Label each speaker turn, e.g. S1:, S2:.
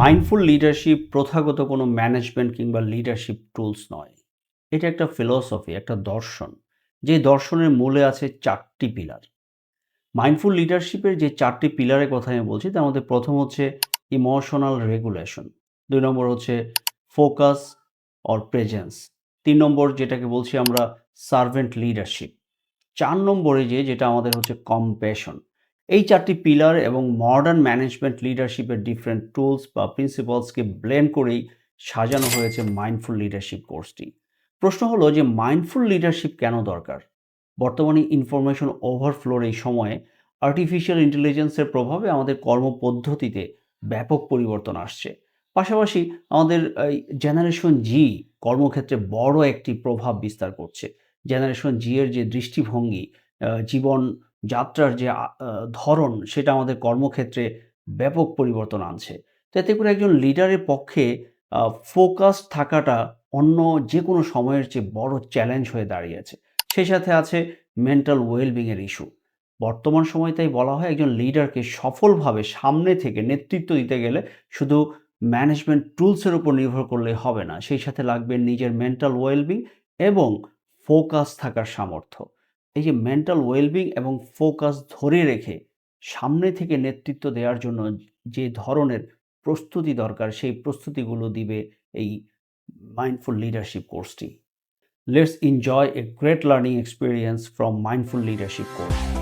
S1: Mindful leadership প্রথাগত কোনো management কিংবা লিডারশিপ টুলস নয়। এটা একটা ফিলসফি একটা দর্শন, যে দর্শনের মূলে আছে চারটি পিলার মাইন্ডফুল লিডারশিপের যে চারটি পিলারের কথা আমি বলছি, তার মধ্যে প্রথম হচ্ছে ইমোশনাল রেগুলেশন দুই নম্বর হচ্ছে ফোকাস অর প্রেজেন্স তিন নম্বর যেটাকে বলছি আমরা সার্ভেন্ট লিডারশিপ চার নম্বরে যে যেটা আমাদের হচ্ছে কম্প্যাশন এই চারটি পিলার এবং মডার্ন ম্যানেজমেন্ট লিডারশিপের ডিফারেন্ট টুলস বা প্রিন্সিপালসকে ব্লেন্ড করেই সাজানো হয়েছে মাইন্ডফুল লিডারশিপ কোর্সটি প্রশ্ন হলো যে মাইন্ডফুল লিডারশিপ কেন দরকার? বর্তমানে ইনফরমেশন ওভারফ্লোর এই সময়ে আর্টিফিশিয়াল ইন্টেলিজেন্সের প্রভাবে আমাদের কর্মপদ্ধতিতে ব্যাপক পরিবর্তন আসছে। পাশাপাশি আমাদের জেনারেশন জি কর্মক্ষেত্রে বড় একটি প্রভাব বিস্তার করছে। জেনারেশন জি এর যে দৃষ্টিভঙ্গি জীবন যাত্রার যে ধরন সেটা আমাদের কর্মক্ষেত্রে ব্যাপক পরিবর্তন আনছে। তো এতে করে একজন লিডারের পক্ষে ফোকাস থাকাটা অন্য যে কোনো সময়ের চেয়ে বড় চ্যালেঞ্জ হয়ে দাঁড়িয়েছে। সেই সাথে আছে মেন্টাল ওয়েলবিংয়ের ইস্যু বর্তমান সময় তাই বলা হয় একজন লিডারকে সফলভাবে সামনে থেকে নেতৃত্ব দিতে গেলে শুধু ম্যানেজমেন্ট টুলসের উপর নির্ভর করলে হবে না। সেই সাথে লাগবে নিজের মেন্টাল ওয়েলবিং এবং ফোকাস থাকার সামর্থ্য। এই যে মেন্টাল ওয়েলবিং এবং ফোকাস ধরে রেখে সামনে থেকে নেতৃত্ব দেওয়ার জন্য যে ধরনের প্রস্তুতি দরকার, সেই প্রস্তুতিগুলো দিবে এই মাইন্ডফুল লিডারশিপ কোর্সটি let's enjoy a great learning experience from mindful leadership course